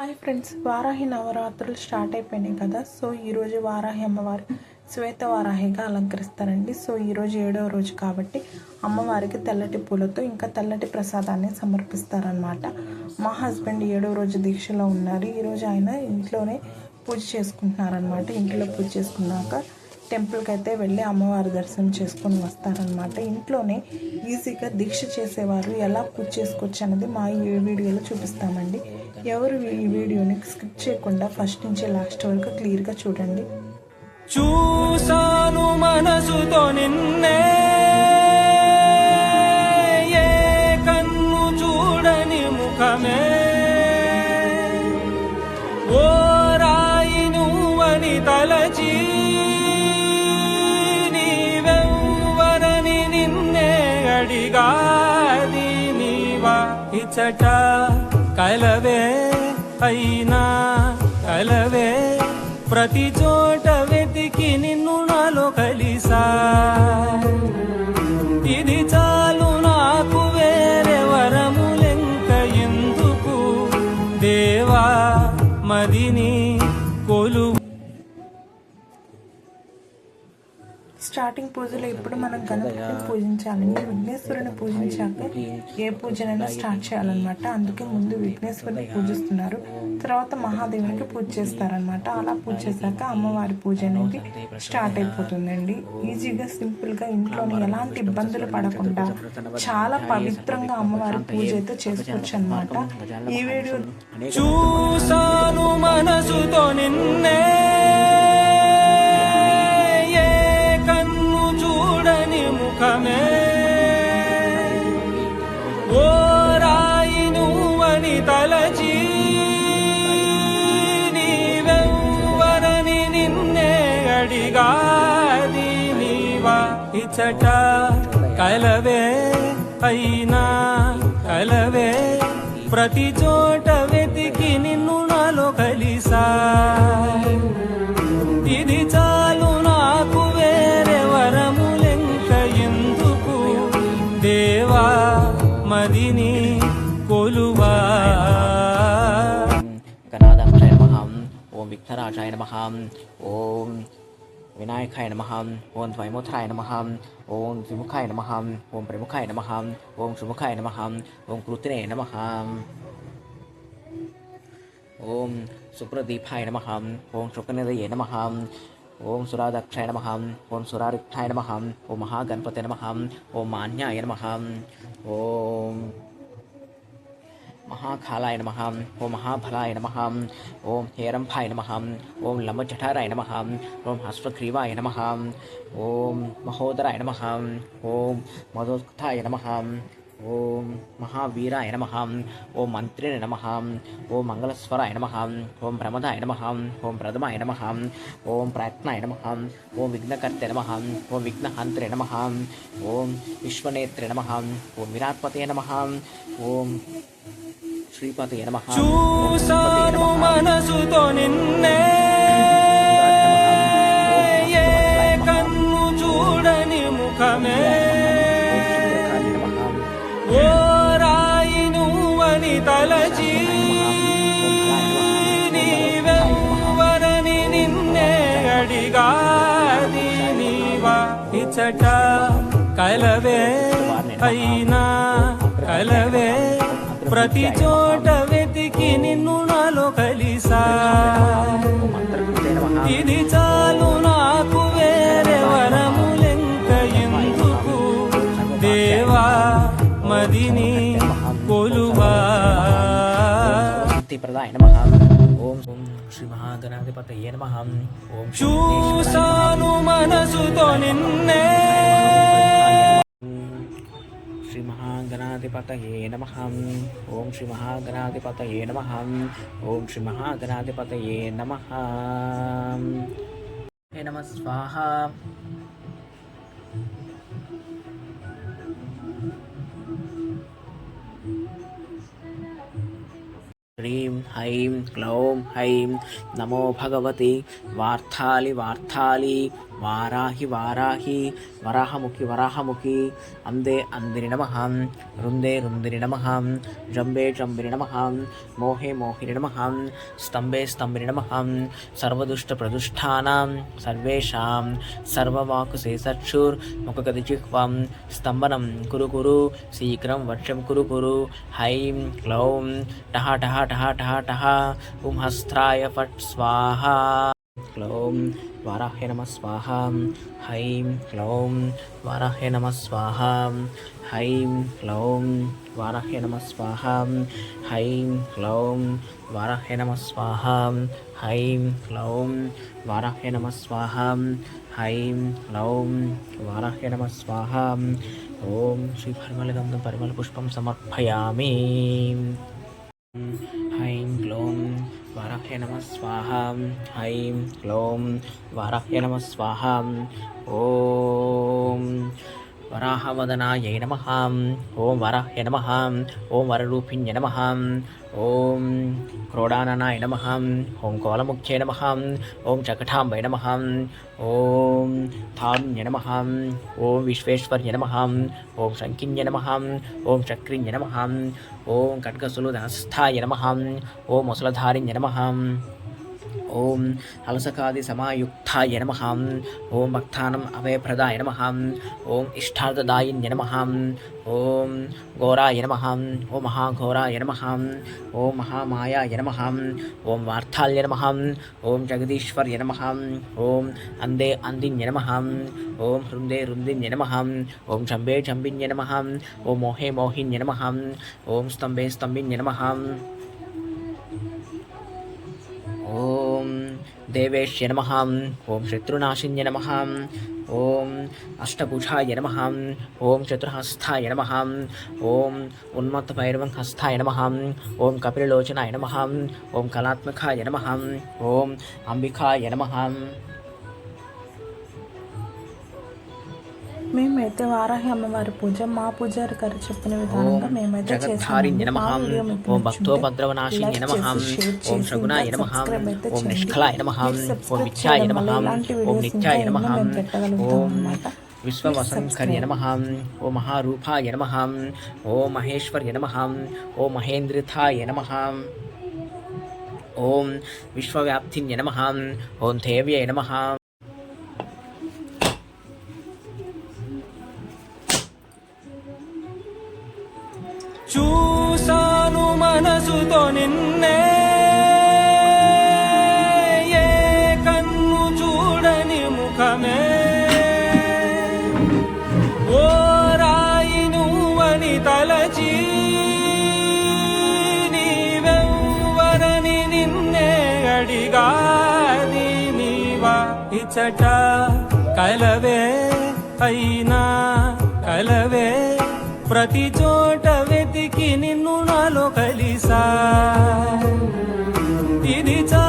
Hi friends Varahi నవరాత్రులు start అయిపోయినాయి కదా. సో ఈరోజు వారాహి అమ్మవారు శ్వేత వారాహిగా అలంకరిస్తారండి. సో ఈరోజు ఏడవ రోజు కాబట్టి అమ్మవారికి తెల్లటి పూలతో ఇంకా తెల్లటి ప్రసాదాన్ని సమర్పిస్తారనమాట మా హస్బెండ్ ఏడవ రోజు దీక్షలో ఉన్నారు. ఈరోజు ఆయన ఇంట్లోనే పూజ చేసుకుంటున్నారనమాట ఇంట్లో పూజ చేసుకున్నాక టెంపుల్కి అయితే వెళ్ళి అమ్మవారి దర్శనం చేసుకొని వస్తారనమాట ఇంట్లోనే ఈజీగా దీక్ష చేసేవారు ఎలా పూజ చేసుకోవచ్చు అనేది మా ఈ వీడియోలో చూపిస్తామండి. ఎవరు ఈ వీడియోని స్కిప్ చేయకుండా ఫస్ట్ నుంచి లాస్ట్ వరకు క్లియర్గా చూడండి. చూసాను మనసుతో నిన్నే ఇచ్చట కలవే అయినా కలవే. ప్రతి చోట వెతికి నిన్ను నాలో కలిసా. ఇది చాలు నాకు వేరే వరములెంక ఎందుకు? దేవా మదిని స్టార్టింగ్ పూజలో ఇప్పుడు మనం గణపతిని పూజించాలండి విఘ్నేశ్వరుని పూజించాక ఏ పూజనైనా స్టార్ట్ చేయాలన్నమాట. అందుకే ముందు విఘ్నేశ్వరుని పూజిస్తున్నారు. తర్వాత మహాదేవునికి పూజ చేస్తారనమాట అలా పూజ చేశాక అమ్మవారి పూజ అనేది స్టార్ట్ అయిపోతుందండి. ఈజీగా సింపుల్గా ఇంట్లోనే ఎలాంటి ఇబ్బందులు పడకుండా చాలా పవిత్రంగా అమ్మవారి పూజ అయితే చేసుకోవచ్చు అనమాట ఈ వీడియో చూసాను మనసుతో నిన్నే అడిగాది నీవా ఇచ్చట. కలవే అయినా కలవే. ప్రతి చోట వెతికి నిన్ను నాలో కలిసా. ఇది చాలు నాకు వేరే వరములెంక ఎందుకు? దేవా మదిని కొలువా? గణాధాక్షాయ నమ. ఓం విఘ్నరాజాయ నమ. ఓం వినాయకాయ నమ ఓం ద్వైముఖాయ నమ ఓం ద్విముఖాయ నమ ఓం ప్రముఖాయ నమ ఓం సుముఖాయ నమ ఓం కృతినే నమ ఓం సుప్రదీపాయ నమ ఓం శుక్రనిదయే నమ ఓం సురాదక్షాయ నమ ఓం సురారిక్షాయ నమ ఓం మహాగణపతే నమ ఓం మాన్యాయ నమ ఓం మహాకాలాయ నమ ఓం మహాఫలాయ నమ ఓం హేరంభాయ నమ ఓం లంబజఠారాయ నమ ఓం హస్వగ్రీవాయ నమ ఓం మహోదరాయ నమ ఓం మధోత్థాయ నమ ఓం మహావీరాయ నమ ఓం మంత్రిణ నమ ఓం మంగళస్వరాయ నమ ఓం ప్రమదాయ నమ ఓం ప్రథమాయ నమ ఓం ప్రయత్నాయ నమ ఓం విఘ్నకర్తే నమ ఓం విఘ్నహంత్రే నమ ఓం విశ్వనేత్రే నమ ఓం విరాట్పతే నమ ఓం శ్రీపతయ నమ చూసాను మనసుతో నిన్నే కన్ను చూడని ముఖమే ఇచ్చట కలవే అయినా కలవే. ప్రతి చోట వెతికి నిన్ను నాలో కలిసా. ఇది చాలు నాకు వేరే వరములెంక ఎందుకు? దేవా మదిని కొలువా. ప్రదాయ నమ. ఓం ఓం శ్రీ మహాగణాధిపతయే నమ. ఓం చూసాను మనసుతో నిన్నే. శ్రీ మహాగణాధిపతయే నమ. ఓం శ్రీ మహాగణాధిపతయే నమ. ఓం శ్రీ మహాగణాధిపతయే నమ. హే నమ. స్వాహ. హ్రీం హైం క్లౌం హైం నమో భగవతి వార్థాలి వార్థాలి వారాహి వారాహి వరాహముఖి వరాహముఖి అందే అందిరి నమ రుందే రుందిరి నమ జంబే జంబిరి నమ మోహే మోహిని నమ స్తంభే స్తంభిరి నమ సర్వదుష్ట ప్రదుష్టానాం సర్వేషాం సర్వవాకు శేషక్షుర్ ముఖగతి జిహ్వం స్తంభనం కురు కురు శీఘ్రం వర్షం కురు కురు హైం క్లౌం టహ టహ టహ టహ టహ ఉం హస్త్రాయ ఫట్ స్వాహ క్లౌం వారాహ్య నమ స్వాహ. హైం క్లౌం వారాహ్య నమ స్వాహ. హైం క్లౌం వారాహ్య నమ స్వాహ. హైం క్లౌం వారాహ్య నమ స్వాహ. హైం క్లౌం వారాహ్య నమ స్వాహ. హైం క్లౌం వారాహ్య నమ స్వాహ. ఓం శ్రీ పరిమళ గంధం పరిమళ పుష్పం సమర్పయామి. వారాహ్య నమ స్వాహ ఐం క్లౌం వారాహ్య నమ స్వాహ ఓం. వరాహవదనాయ నమ ఓం వరాహ్య నమ ఓం వరరూపిణ్య నమ ఓం క్రోడాననాయ నమ ఓం కోలముఖ్యే నమ ఓం చకటాంబై నమ ఓం తారుణ్య నమ ఓం విశ్వేశ్వర్య నమ ఓం శంకిన్య నమ ఓం చక్రిన్య నమ ఓం ఖడ్గసులుదహస్థాయ నమ ఓం ముసలధారిణ్య నమ ఓం హలసకాది సమాయుక్తాయ నమ ఓం భక్తానం అభయప్రదాయ నమ ఓం ఇష్టార్థదాయిన్య నమ ఓం ఘోరాయ నమ ఓం మహాఘోరాయ నమ ఓం మహామాయాయ నమ ఓం వార్థాల్య నమ ఓం జగదీశ్వర్య నమ ఓం అందే అందిన్య నమ ఓం హృందే హృందిన్య నమ ఓం చంబే చంబిన్య నమ ఓం మోహే మోహిన్య నమ ఓం స్తంభే స్తంభిన్య నమ దేవేశ్య నమ. ఓం శత్రునాశిన్య నమ. ఓం అష్టభుజాయ నమ. ఓం చతుర్హస్థాయ నమ. ఓం ఉన్మత్త భైరవంహస్థాయ నమ. ఓం కపిలలోచనాయ నమ. ఓం కళాత్మకాయ నమ. ఓం అంబికాయ నమ. మేమైతే వారాహి అమ్మవారి పూజ మా పూజారి గారు చెప్పిన విధానంగా మేమైతే ఓం నచ్చుంటే భక్తోపద్రవనాశిన్య లైక్ నమ. ఓం ఇంకా నమ. ఓం. నిష్కలాయ నమ. ఓం నిత్యాయ నమ. ఓం నిత్యాయ నమ. ఓం. విశ్వవసంకర్య నమ. ఓం మహారూపాయ నమ. ఓం మహేశ్వర్య నమ. ఓం మహేంద్రిథాయ నమ. ఓం విశ్వవ్యాప్తిన్య నమ. ఓం దేవ్యై నమ. నిన్నే ఏ కన్ను చూడని ముఖమే? ఓ రాయి నువ్వని తలచి నీవెవ్వరని నిన్నే అడిగాని నీవా ఇచ్చట కలవే అయినా కలవే. ప్రతి చోట వెతికి నిన్ను నాలో కలిసా. ఇది చాలా